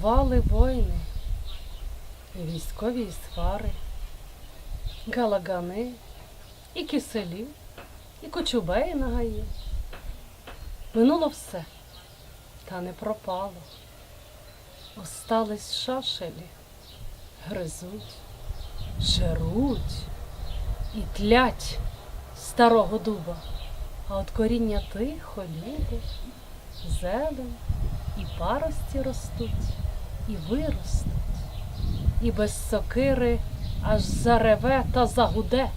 Бували воїни, військові свари, галагани, і киселі, і кочубеї на гаї. Минуло все, та не пропало. Остались шашелі, гризуть, жеруть і тлять старого дуба, а от коріння тихо, любо, зелень і парості ростуть, і виростуть, і без сокири аж зареве та загуде.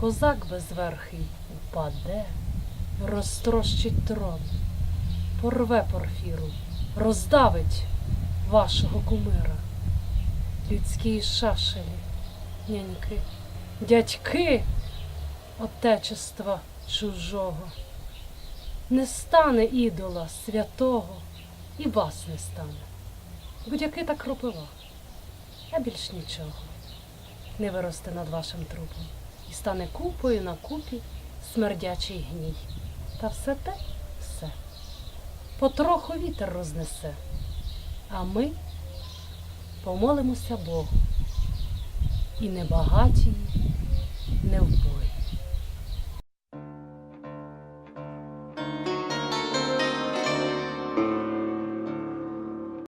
Козак безверхий упаде, розтрощить трон, порве порфіру, роздавить вашого кумира. Людські шашелі, няньки, дядьки отечества чужого. Не стане ідола святого, і вас не стане. Будь-яки та кропива, а більш нічого. Не виросте над вашим трупом і стане купою на купі смердячий гній. Та все те все. Потроху вітер рознесе, а ми помолимося Богу. І не багатії, не вбої.